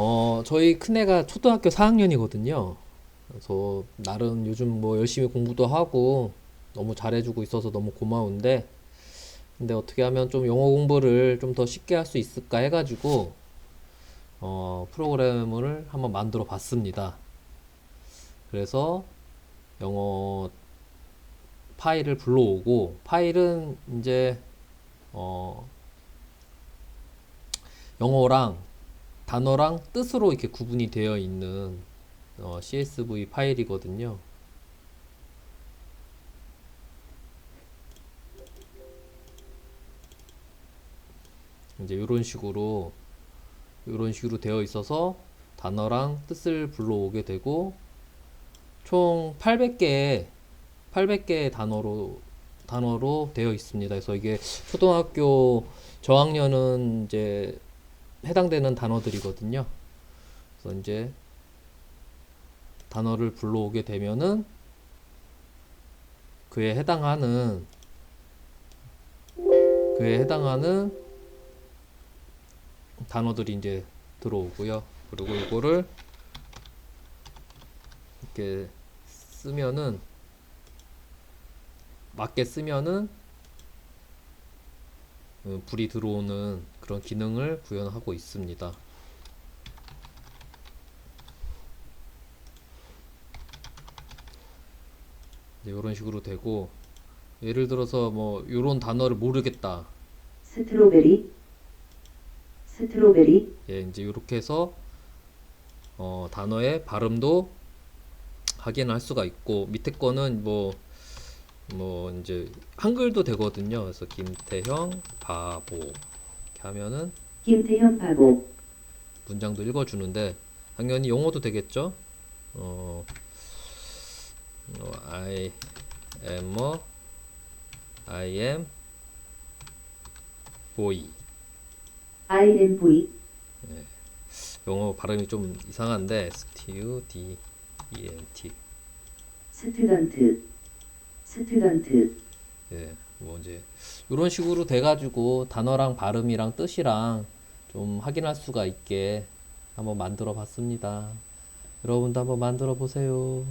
어, 저희 큰애가 초등학교 4학년이거든요. 그래서 나름 요즘 뭐 열심히 공부도 하고 너무 잘해주고 있어서 너무 고마운데, 근데 어떻게 하면 좀 영어 공부를 좀 더 쉽게 할 수 있을까 해가지고, 어, 프로그램을 한번 만들어 봤습니다. 그래서 영어 파일을 불러오고, 파일은 이제, 어, 영어랑 단어랑 뜻으로 이렇게 구분이 되어 있는 어, CSV 파일이거든요. 이제 이런 식으로 이런 식으로 되어 있어서 단어랑 뜻을 불러오게 되고 총 800개의 800개의 단어로 단어로 되어 있습니다. 그래서 이게 초등학교 저학년은 이제 해당되는 단어들이거든요. 그래서 이제 단어를 불러오게 되면은 그에 해당하는 그에 해당하는 단어들이 이제 들어오고요. 그리고 이거를 이렇게 쓰면은 맞게 쓰면은 어, 불이 들어오는 그런 기능을 구현하고 있습니다. 이런 식으로 되고 예를 들어서 뭐 이런 단어를 모르겠다. 스트로베리 스트로베리 예, 이제 이렇게 해서 어, 단어의 발음도 확인할 수가 있고 밑에 거는 뭐 뭐 이제 한글도 되거든요. 그래서 김태형 바보 이렇게 하면은 김태현 바보 문장도 읽어주는데 당연히 영어도 되겠죠. 어, 어, I am a I am boy. IMV 영어 발음이 좀 이상한데 student 스튜던트 스튜던트 예, 뭐 이제 이런 식으로 돼가지고 단어랑 발음이랑 뜻이랑 좀 확인할 수가 있게 한번 만들어 봤습니다. 여러분도 한번 만들어 보세요.